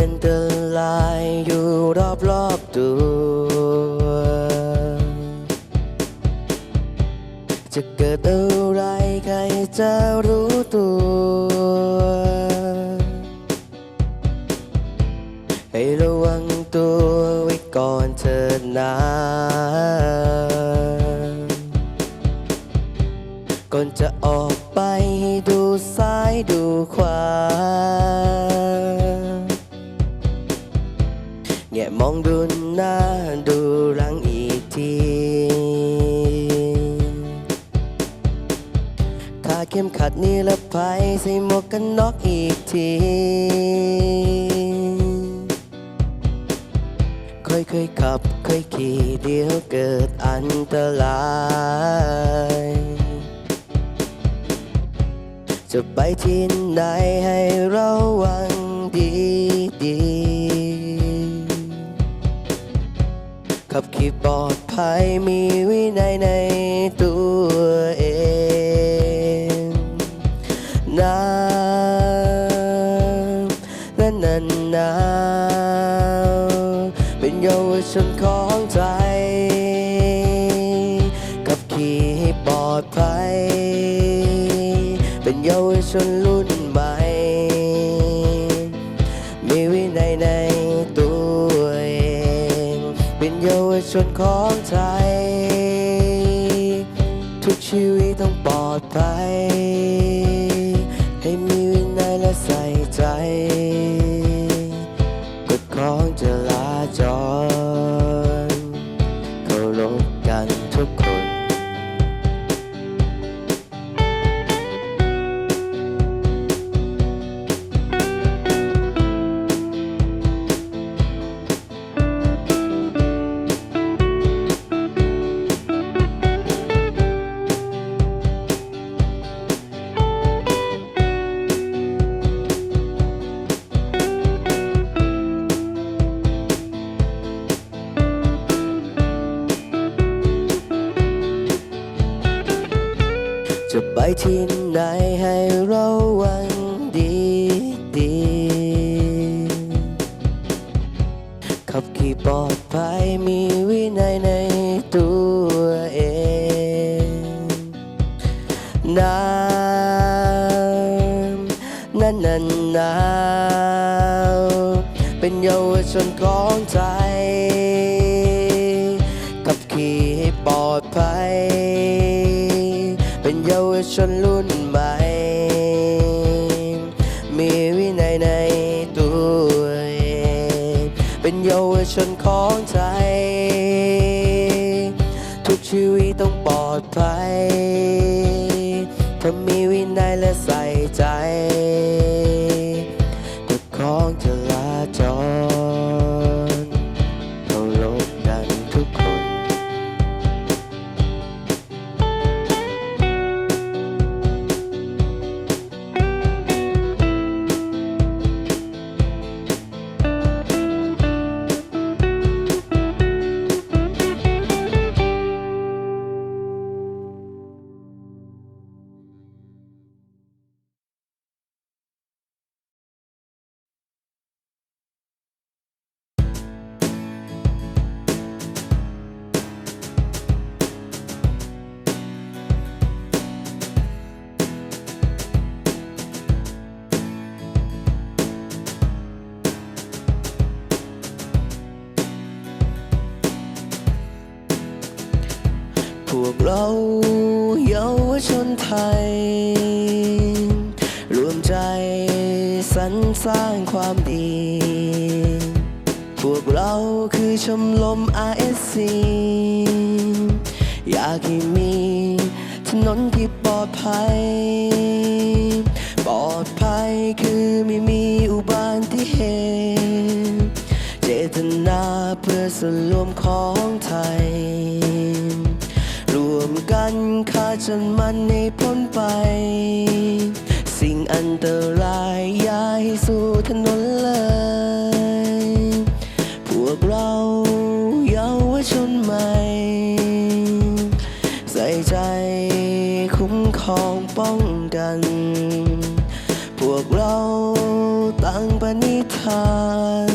อันตรายอยู่รอบรอบตัว จะเกิดอะไรใครจะรู้ มองดูหน้าดูหลังอีกทีขาเข็มขัดนิรภัยใส่หมวกกันน็อกอีกที ค่อยๆขับค่อยขี่เดี๋ยวเกิดอันตรายจะไปที่ไหนให้ร ขับขี่ปลอดภัยมีวินัยในตัวเอง ชนของไทย ทุกชีวิตต้องปลอดภัย ที่ไหนให้เระวังดีดีขับขี่ปลอดภัยมีวินัยในตัวเองน้ำนั้นนันนาวเป็นเยาวชนของใจขับขี่ให้ปลอดภัย ชนรุ่นใหม่ มีวินัยในตัวเอง เป็นเยาวชนของไทย วกเราเยาวชนไทย รวมใจสรรสร้างความดี พวกเราคือชมรม RSC อยากให้มีถนนที่ปลอดภัย ปลอดภัยคือไม่มีอุบัติเหตุ เจตนาเพื่อส่วนรวมของไทย รวมกันฆ่าจนมันให้พ้นไป สิ่งอันตรายย่าให้สู่ถนนเลย พวกเราเยาวชนใหม่ ใส่ใจคุ้มครองป้องกัน พวกเราตั้งปณิธาน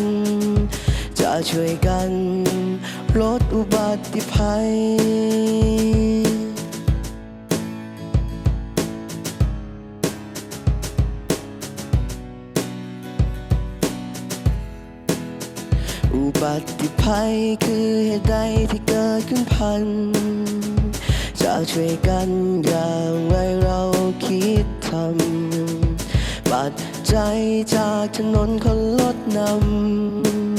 จะช่วยกัน ลดอุบัติภัย อุบัติภัยคือเหตุใดที่เกิดขึ้นพันจะช่วยกันอย่างไรเราคิดทำปัจจัยจากถนนคนลดนำ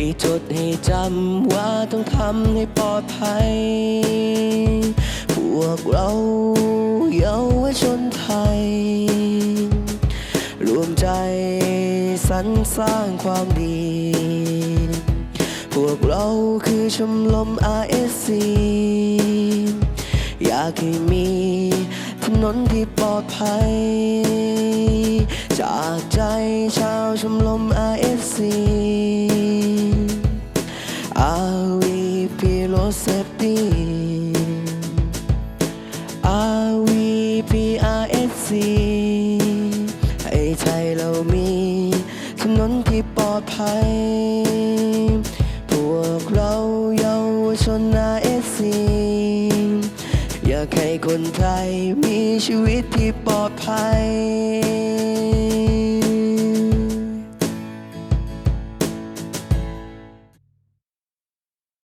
ให้จดให้จำว่าต้องทำให้ปลอดภัย พวกเราเยาวชนไทย รวมใจสรรสร้างความดี พวกเราคือชมรม RSC อยากให้มีถนนที่ปลอดภัย จากใจชาวชมรม RSC RVP Road Safety RVP RSC ให้ไทยเรามีถนนที่ปลอดภัย พวกเราเยาวชน RSC อยากให้คนไทยมีชีวิตที่ปลอดภัย